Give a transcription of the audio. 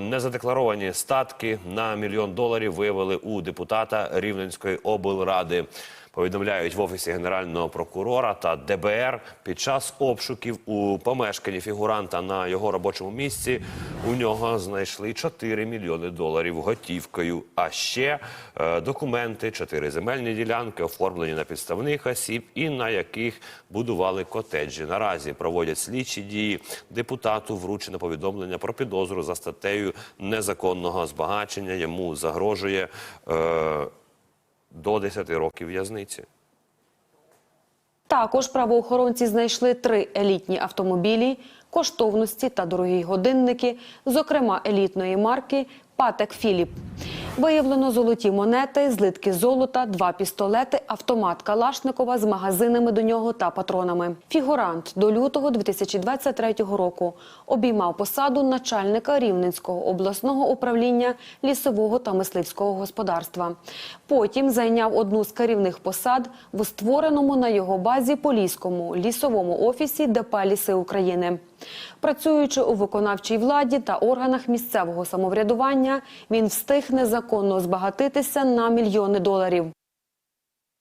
Незадекларовані статки на мільйон доларів виявили у депутата Рівненської облради. Повідомляють в офісі генерального прокурора та ДБР під час обшуків у помешканні фігуранта на його робочому місці. У нього знайшли 4 мільйони доларів готівкою. А ще е, документи, 4 земельні ділянки, оформлені на підставних осіб і на яких будували котеджі. Наразі проводять слідчі дії. Депутату вручено повідомлення про підозру за статтею незаконного збагачення. Йому загрожує. Е, до 10 років в'язниці. Також правоохоронці знайшли три елітні автомобілі, коштовності та дорогі годинники, зокрема елітної марки Патек Філіп. Виявлено золоті монети, злитки золота, два пістолети, автомат Калашникова з магазинами до нього та патронами. Фігурант до лютого 2023 року обіймав посаду начальника Рівненського обласного управління лісового та мисливського господарства. Потім зайняв одну з керівних посад в створеному на його базі Поліському лісовому офісі ДП «Ліси України. Працюючи у виконавчій владі та органах місцевого самоврядування, він встиг незаконно збагатитися на мільйони доларів.